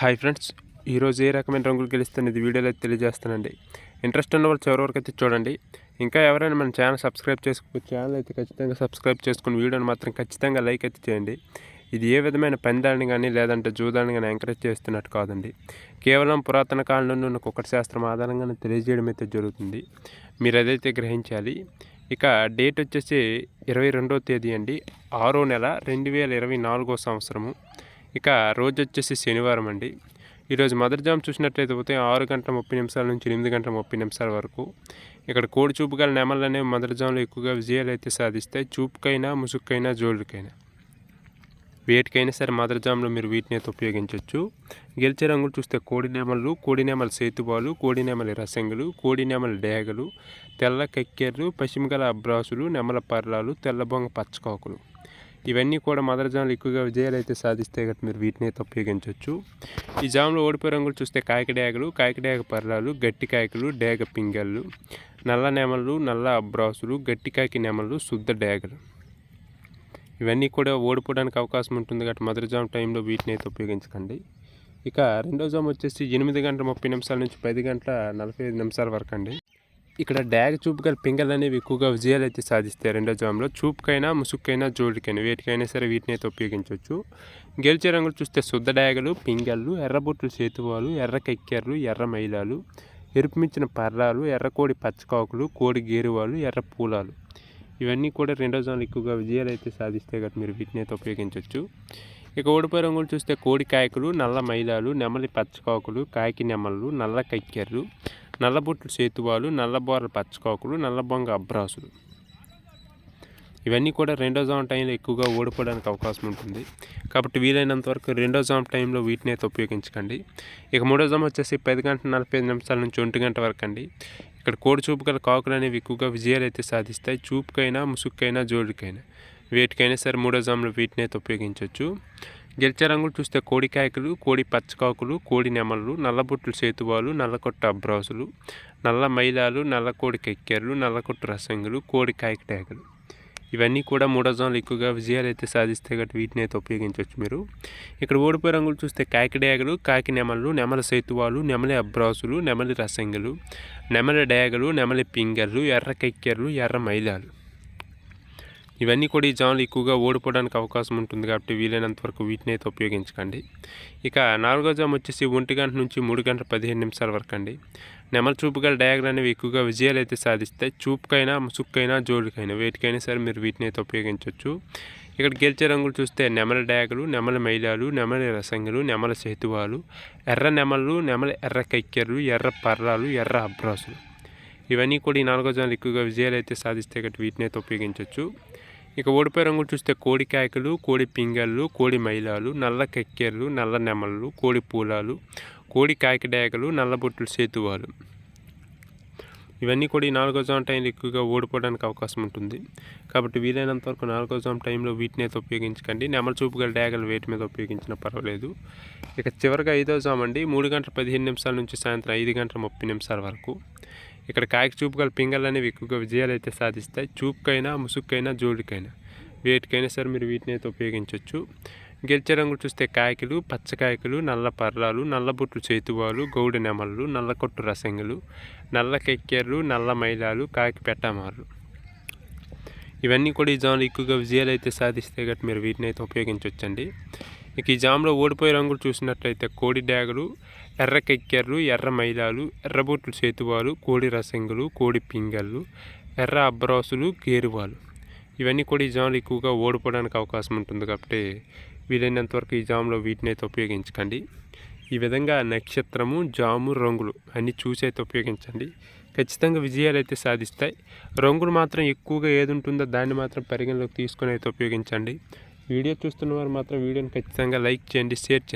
Hi friends ఈరోజు ఏ రకమైన రంగులు గెలుస్తున్నది వీడియోలో తెలియజేస్తానండి. ఇంట్రెస్ట్ ఉన్న వాళ్ళు చివరి వరకు అయితే చూడండి. ఇంకా ఎవరైనా మన ఛానల్ సబ్స్క్రైబ్ చేసుకుని ఛానల్ అయితే ఖచ్చితంగా సబ్స్క్రైబ్ చేసుకుని వీడియోని మాత్రం ఖచ్చితంగా లైక్ అయితే చేయండి. ఇది ఏ విధమైన పెందాన్ని కానీ లేదంటే జూదాన్ని కానీ ఎంకరేజ్ చేస్తున్నట్టు కాదండి. కేవలం పురాతన కాలంలో నుండి ఉన్న కుక్కటి శాస్త్రం ఆధారంగానే తెలియజేయడం అయితే జరుగుతుంది. మీరు అదైతే గ్రహించాలి ఇక డేట్ వచ్చేసి ఇరవై రెండవ తేదీ అండి. ఆరో నెల రెండు వేల ఇరవై నాలుగో సంవత్సరము. ఇక రోజు వచ్చేసి శనివారం అండి ఈరోజు మదర్ జామ్ చూసినట్లయితే పోతే ఆరు గంటల ముప్పై నిమిషాల నుంచి ఎనిమిది గంటల ముప్పై నిమిషాల వరకు ఇక్కడ కోడి చూపు గల నెమలు అనేవి మదర్ జామ్లో ఎక్కువగా విజయాలు అయితే సాధిస్తాయి. చూపుకైనా ముసుక్కైనా జోళ్ళకైనా. వేటికైనా సరే మదర్ జామ్లో మీరు వీటిని అయితే ఉపయోగించవచ్చు గెలిచే రంగులు చూస్తే కోడి నెమలు కోడి నెమల సేతుబాలు కోడి నెమలి రసంగులు కోడి నెమల డేగలు తెల్ల కక్కెర్లు పశ్చిమగల అబ్రాసులు నెమల పర్లాలు తెల్లబొంగ పచ్చకాకులు. ఇవన్నీ కూడా మదర్ జామ్లు ఎక్కువగా విజయాలు అయితే సాధిస్తే గట్రా మీరు వీటిని అయితే ఉపయోగించవచ్చు ఈ జామ్లో ఓడిపోయే రంగులు చూస్తే కాయకడేగలు కాయకడేగ పర్రాలు గట్టి కాయకులు డేగ పింగళ్ళు నల్ల నెమలు నల్ల అబ్రాసులు గట్టి కాకి నెమలు శుద్ధ డేగలు ఇవన్నీ కూడా ఓడిపోవడానికి అవకాశం ఉంటుంది కాబట్టి మదర్ జామ్ టైంలో వీటిని అయితే ఉపయోగించకండి. ఇక రెండో జామ్ వచ్చేసి ఎనిమిది గంటల ముప్పై నిమిషాల నుంచి పది గంటల నలభై ఐదు నిమిషాల వరకు అండి. ఇక్కడ డ్యాగ్ చూపుగల పింగల్ అనేవి ఎక్కువగా విజయాలు అయితే సాధిస్తాయి. రెండో జామ్లో చూపుకైనా ముసుక్కైనా జోడికైనా వేటికైనా సరే వీటిని అయితే ఉపయోగించవచ్చు. గెలిచే రంగులు చూస్తే శుద్ధ డ్యాగలు పింగళ్ళు ఎర్రబొట్లు సేతువాలు ఎర్ర కెక్కెర్లు ఎర్ర మైలాలు ఎరుపుమించిన పర్రాలు ఎర్రకోడి పచ్చకాకులు కోడి గేరువాలు ఎర్ర పూలాలు. ఇవన్నీ కూడా రెండో జాన్లు ఎక్కువగా విజయాలు అయితే సాధిస్తే కాబట్టి మీరు వీటిని అయితే ఉపయోగించవచ్చు. ఇక ఓడిపోయే రంగులు చూస్తే కోడి కాయకులు నల్ల మైలాలు నెమలి పచ్చకాకులు కాకి నెమళ్ళు నల్ల కక్కెర్లు నల్లబొట్లు సేతువాలు నల్లబోరల పచ్చకాకులు నల్లబొంగ అబ్రాసులు. ఇవన్నీ కూడా రెండో జామ్ టైంలో ఎక్కువగా ఓడిపోవడానికి అవకాశం ఉంటుంది. కాబట్టి వీలైనంత వరకు రెండో జామ్ టైంలో వీటిని అయితే ఉపయోగించకండి. ఇక మూడో జామ్ వచ్చేసి పది గంటల నలభై ఐదు నిమిషాల నుంచి ఒంటి గంట వరకు అండి. ఇక్కడ కోడి చూపు గల కాకులు అనేవి ఎక్కువగా విజయాలు అయితే సాధిస్తాయి. చూపుకైనా ముసుక్కైనా జోడికైనా వేటికైనా సరే మూడో జామ్లో వీటిని అయితే ఉపయోగించవచ్చు. గెలిచే రంగులు చూస్తే కోడి కాయకులు కోడి పచ్చకాకులు కోడి నెమళ్ళు నల్లబొట్లు సేతువాలు నల్లకొట్టు అబ్రాసులు నల్ల మైలాలు నల్లకోడి కెక్కెర్లు నల్లకొట్టు రసంగులు కోడి కాయకటేకలు ఇవన్నీ కూడా మూడో జోన్లు ఎక్కువగా విజయాలు అయితే సాధిస్తే గట్టి వీటిని అయితే ఉపయోగించవచ్చు మీరు. ఇక్కడ ఓడిపోయే రంగులు చూస్తే కాకిడేగలు కాకి నెమలు నెమల సేతువాలు నెమలి అబ్రాసులు నెమలి రసంగులు నెమలి డేగలు నెమలి పింగర్లు ఎర్ర కెక్కెర్లు ఎర్ర మైలాలు. ఇవన్నీ కూడా ఈ జాములు ఎక్కువగా ఓడిపోవడానికి అవకాశం ఉంటుంది కాబట్టి వీలైనంత వరకు వీటిని అయితే ఉపయోగించకండి. ఇక నాలుగో జామ్ వచ్చేసి ఒంటి గంట నుంచి మూడు గంటల పదిహేను నిమిషాల వరకు అండి. నెమల చూపు గల డయాగ్రామ్ అనేవి ఎక్కువగా విజయాలు అయితే సాధిస్తాయి. చూపుకైనా ముసుక్కైనా జోడికైనా వేటికైనా సరే మీరు వీటిని అయితే ఉపయోగించవచ్చు. ఇక్కడ గెలిచే రంగులు చూస్తే నెమల డయాగలు నెమల మైలాలు నెమలి రసంగులు నెమల సేతువాలు ఎర్ర నెమలు నెమల ఎర్ర కైక్కెర్లు ఎర్ర పర్రాలు ఎర్ర అబ్రాసులు. ఇవన్నీ కూడా ఈ నాలుగో జనాలు ఎక్కువగా విజయాలు అయితే సాధిస్తే గట్టి వీటిని అయితే ఉపయోగించవచ్చు. ఇక ఓడిపోయే రంగులు చూస్తే కోడి కాయకులు కోడి పింగళ్ళు కోడి మైలాలు నల్ల కెక్కెర్లు నల్ల నెమళ్ళు కోడి పూలాలు కోడి కాకిడేకలు నల్లబొట్టులు సేతువాలు. ఇవన్నీ కూడా ఈ నాలుగో జామ్ టైంలో ఎక్కువగా ఓడిపోవడానికి అవకాశం ఉంటుంది. కాబట్టి వీలైనంత వరకు నాలుగో జామ్ టైంలో వీటిని అయితే ఉపయోగించకండి. నెమల చూపు గల డేగలు వేటి మీద ఉపయోగించినా పర్వాలేదు. ఇక చివరిగా ఐదో జామ్ అండి. మూడు గంటల పదిహేను నిమిషాల నుంచి సాయంత్రం ఐదు గంటల ముప్పై నిమిషాల వరకు. ఇక్కడ కాయకు చూపు గల పింగళ్ళు అనేవి ఎక్కువగా విజయాలు అయితే సాధిస్తాయి. చూపుకైనా ముసుక్కైనా జోడికైనా వేటికైనా సరే మీరు వీటిని అయితే ఉపయోగించవచ్చు గెలిచే రంగులు చూస్తే కాయకులు పచ్చకాయకులు నల్ల పర్రాలు నల్లబొట్లు చేతువాలు గౌడి నెమళ్ళు నల్లకొట్టు రసంగులు నల్ల కెక్కెర్లు నల్ల మైలాలు కాకి పెట్టమారు ఇవన్నీ కూడా ఈ జామ్లో ఎక్కువగా విజయాలు అయితే సాధిస్తే గట్టి మీరు వీటిని అయితే ఉపయోగించవచ్చండి ఇక ఈ జామ్లో ఓడిపోయే రంగులు చూసినట్లయితే కోడి డ్యాగులు ఎర్ర కెక్కెర్లు ఎర్ర మైలాలు ఎర్రబొట్లు చేతువాలు కోడి రసంగులు కోడి పింగళ్ళు ఎర్ర అబ్రాసులు గేరువాలు. ఇవన్నీ కూడా ఈ జాములు ఎక్కువగా ఓడిపోవడానికి అవకాశం ఉంటుంది కాబట్టి వీలైనంతవరకు ఈ జాములో వీటిని అయితే ఉపయోగించకండి. ఈ విధంగా నక్షత్రము జాము రంగులు అన్నీ చూసి అయితే ఉపయోగించండి. ఖచ్చితంగా విజయాలు అయితే సాధిస్తాయి. రంగులు మాత్రం ఎక్కువగా ఏది ఉంటుందో దాన్ని మాత్రం పరిగణలోకి తీసుకొని అయితే ఉపయోగించండి. వీడియో చూస్తున్న వారు మాత్రం వీడియోని ఖచ్చితంగా లైక్ చేయండి షేర్ చేయండి.